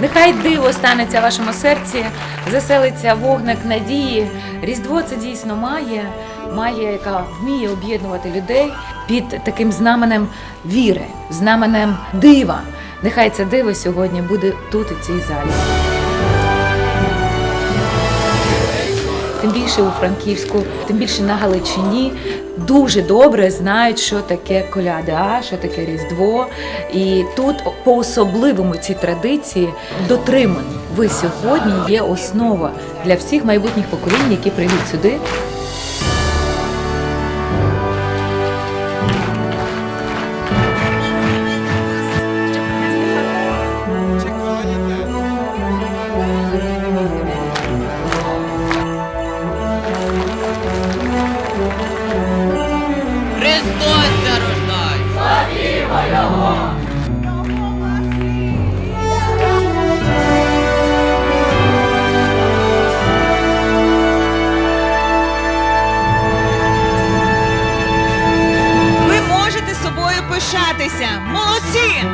Нехай диво станеться в вашому серці, заселиться вогник надії. Різдво це дійсно має, має, яка вміє об'єднувати людей під таким знаменем віри, знаменем дива. Нехай це диво сьогодні буде тут, у цій залі. Тим більше у Франківську, тим більше на Галичині дуже добре знають, що таке коляда, що таке Різдво. І тут по-особливому ці традиції дотримані. Ви сьогодні є основа для всіх майбутніх поколінь, які прийдуть сюди. Пишатися. Молодці!